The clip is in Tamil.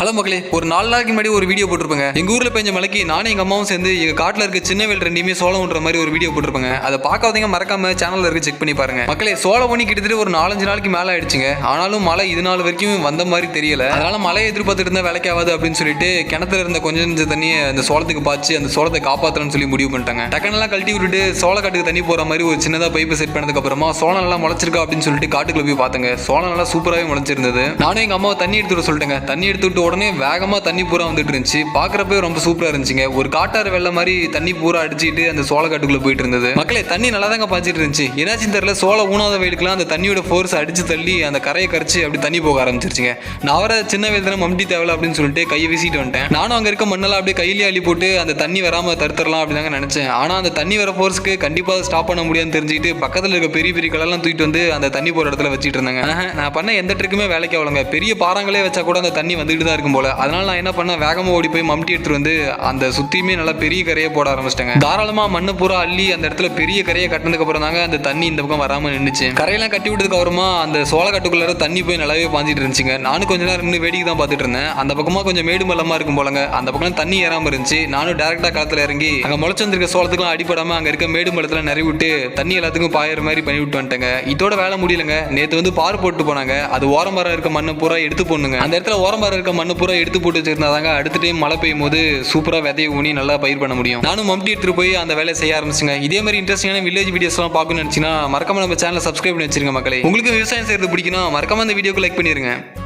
ஹலோ மக்களே ஒரு நாலு நாளைக்கு முன்னாடி ஒரு வீடியோ போட்டிருப்பேங்க. எங்கள் ஊரில் பெஞ்ச மலைக்கு நானும் எங்கள் அம்மாவும் சேர்ந்து எங்கள் காட்டில் இருக்க சின்ன வேல் ரெண்டையுமே சோளம் மாதிரி ஒரு வீடியோ போட்டிருப்பாங்க. அதை பார்க்காதீங்க மறக்காம சேனலில் இருக்க செக் பண்ணி பாருங்க. மக்களே சோளம் பண்ணி கிட்டத்தட்ட ஒரு நாலஞ்சு நாளைக்கு மேலே ஆயிடுச்சுங்க. ஆனாலும் மழை இது நாள் வரைக்கும் வந்த மாதிரி தெரியல. அதனால மழையை எதிர்பார்த்துட்டு இருந்தால் வேலைக்காகாது அப்படின்னு சொல்லிட்டு கிணத்துல இருந்த கொஞ்சம் கொஞ்சம் தண்ணியை அந்த சோளத்துக்கு பாய்ச்சி அந்த சோளத்தை காப்பாற்றணும்னு சொல்லி முடிவு பண்ணிட்டாங்க. டக்குனெல்லாம் கழட்டி விட்டுட்டு சோளக்காட்டுக்கு தண்ணி போகிற மாதிரி ஒரு சின்னதாக பைப்பு செட் பண்ணதுக்கு அப்புறமா சோளம் நல்லா முளைச்சிருக்கா அப்படின்னு சொல்லிட்டு காட்டுக்குள்ள போய் பார்த்தங்க. சோளம் நல்லா சூப்பராகவே முளைச்சிருந்தது. நானும் எங்கள் அம்மாவை தண்ணி எடுத்துட்டு சொல்லிட்டேங்க. தண்ணி எடுத்துட்டு உடனே வேகமாக தண்ணி பூரா வந்துட்டு இருந்துச்சு. பாக்குறப்ப ரொம்ப சூப்பராக இருந்துச்சுங்க. ஒரு காட்டாறு வெள்ளம் மாதிரி தண்ணி பூரா அடிச்சுட்டு அந்த சோளக்காட்டுக்குள்ள போயிட்டு இருந்தது. மக்களே தண்ணி நல்லா தாங்க பாய்ச்சிட்டு இருந்துச்சு. என்னாச்சும் தெரியல சோள ஊனாத வயலுக்குலாம் அந்த தண்ணியோட ஃபோர்ஸ் அடிச்சு தள்ளி அந்த கரையை கரைச்சு அப்படி தண்ணி போக ஆரம்பிச்சிருச்சுங்க. நான் வர சின்ன வயதுல தானே மம்டி தேவை அப்படின்னு சொல்லிட்டு கையை வீசிட்டு வந்துட்டேன். நானும் அங்கே இருக்க மண்ணெல்லாம் அப்படியே கையிலேயே அள்ளி போட்டு அந்த தண்ணி வராமல் தடுத்துடலாம் அப்படின்னு தாங்க நினச்சேன். ஆனால் அந்த தண்ணி வர ஃபோர்ஸ்க்கு கண்டிப்பாக ஸ்டாப் பண்ண முடியாதுன்னு தெரிஞ்சுக்கிட்டு பக்கத்தில் இருக்க பெரிய பெரிய கலெல்லாம் தூக்கிட்டு வந்து அந்த தண்ணி போகிற இடத்துல வச்சுட்டு இருந்தாங்க. நான் பண்ண எந்த ட்ரிக்குமே வேலைக்கு ஆகலங்க. பெரிய பாறாங்களே வச்சா கூட அந்த தண்ணி வந்துட்டு தான் இருக்கும் போல. அதனால நான் என்ன பண்ணேன் வேகமா ஓடி போய் மம்டி எடுத்துட்டு வந்து அந்த சுத்தியுமே நல்லா பெரிய கரையை போட ஆரம்பிச்சிட்டேங்க. தாராளமா மண்ணு பூரா அள்ளி அந்த இடத்துல பெரிய கரையை கட்டினதுக்கு அப்புறம் தாங்க அந்த தண்ணி இந்த பக்கம் வராம நின்றுச்சு கரையெல்லாம் கட்டி விட்டதுக்கு அப்புறமா அந்த சோளக்கட்டுக்குள்ளார தண்ணி போய் நல்லாவே பாஞ்சிட்டு இருந்துச்சுங்க. நானும் கொஞ்ச நேரம் நின்று வேடிக்கை தான் பார்த்துட்டு இருந்தேன். அந்த பக்கமா கொஞ்சம் மேடு மல்லமா இருக்கும் போலங்க. அந்த பக்கம் தண்ணி ஏறாம இருந்துச்சு. நானும் டேரக்டா களத்துல இறங்கி அங்க முளைச்சு வந்திருக்க சோளத்துக்குலாம் அடிப்படாம அங்க இருக்க மேடு மல்லத்துல நிறைய விட்டு தண்ணி எல்லாத்துக்கும் பாயிற மாதிரி பண்ணி விட்டு வந்துட்டேங்க. இதோட வேலை முடியலங்க. நேத்து வந்து பார் போட்டு போனாங்க. அது ஓரம் மரம் இருக்க மண்ணை பூரா எடுத்து போடணுங்க. அந்த இடத்துல ஓரம் மரம் இருக்க மண்ணு பூரா எடுத்து போட்டு வச்சிருந்தாதாங்க. அடுத்த டைம் மழை பெய்யும் போது சூப்பரா விதைய ஊனி நல்லா பயிர் பண்ண முடியும். நானும் மம்டி எடுத்துட்டு போய் அந்த வேலையை செய்ய ஆரம்பிச்சுங்க இதே மாதிரி இன்ட்ரெஸ்டிங்கான வில்லேஜ் வீடியோஸ்லாம் பார்க்கணும்னு நினச்சிங்கன்னா மறக்காம நம்ம சேனலை சப்ஸ்கிரைப் பண்ணி வச்சிருங்க மக்களே. உங்களுக்கு விவசாயம் செய்யறது பிடிக்குன்னா மறக்காம அந்த வீடியோக்கு லைக் பண்ணிருங்க.